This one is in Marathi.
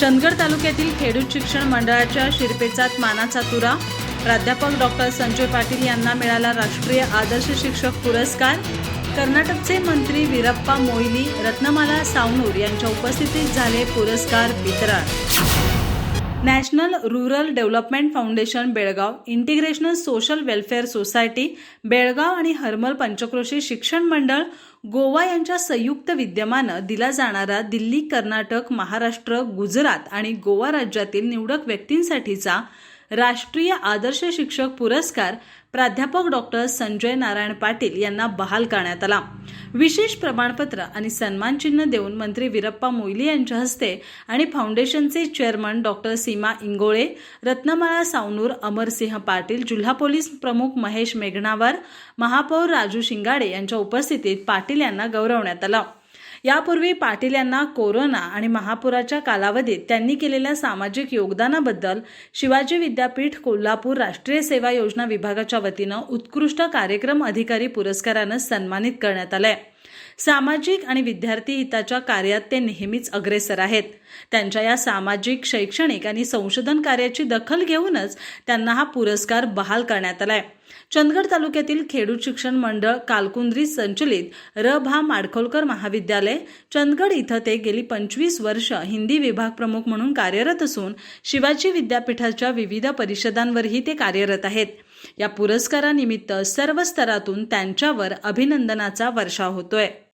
चंदगड तालुक्यातील खेडूत शिक्षण मंडळाच्या शिरपेचात मानाचा तुरा. प्राध्यापक डॉक्टर संजय पाटील यांना मिळाला राष्ट्रीय आदर्श शिक्षक पुरस्कार. कर्नाटकचे मंत्री वीरप्पा मोईली रत्नमाला सावनूर यांच्या उपस्थितीत झाले पुरस्कार वितरण. National rural development foundation Belgaum international social welfare society Belgaum आणि हरमल पंचक्रोशी शिक्षण मंडळ गोवा यांच्या संयुक्त विद्यमानं दिला जाणारा दिल्ली कर्नाटक महाराष्ट्र गुजरात आणि गोवा राज्यातील निवडक व्यक्तींसाठीचा राष्ट्रीय आदर्श शिक्षक पुरस्कार प्राध्यापक डॉक्टर संजय नारायण पाटील यांना बहाल करण्यात आला. विशेष प्रमाणपत्र आणि सन्मानचिन्ह देऊन मंत्री वीरप्पा मोईली यांच्या हस्ते आणि फाउंडेशनचे चेअरमन डॉक्टर सीमा इंगोळे रत्नमाळा सावनूर अमरसिंह पाटील जिल्हा पोलीस प्रमुख महेश मेघनावर महापौर राजू शिंगाडे यांच्या उपस्थितीत पाटील यांना गौरवण्यात आलं. यापूर्वी पाटील यांना कोरोना आणि महापुराच्या कालावधीत त्यांनी केलेल्या सामाजिक योगदानाबद्दल शिवाजी विद्यापीठ कोल्हापूर राष्ट्रीय सेवा योजना विभागाच्या वतीनं उत्कृष्ट कार्यक्रम अधिकारी पुरस्कारानं सन्मानित करण्यात आलंय. सामाजिक आणि विद्यार्थी हिताच्या कार्यात ते नेहमीच अग्रेसर आहेत. त्यांच्या या सामाजिक शैक्षणिक आणि संशोधन कार्याची दखल घेऊनच त्यांना हा पुरस्कार बहाल करण्यात आलाय. चंदगड तालुक्यातील खेडूत शिक्षण मंडळ कालकुंद्री संचलित र भा माडखोलकर महाविद्यालय चंदगड इथं ते गेली पंचवीस वर्ष हिंदी विभाग प्रमुख म्हणून कार्यरत असून शिवाजी विद्यापीठाच्या विविध परिषदांवरही ते कार्यरत आहेत. या पुरस्कारानिमित्त सर्व स्तरातून त्यांच्यावर अभिनंदनाचा वर्षाव होतोय.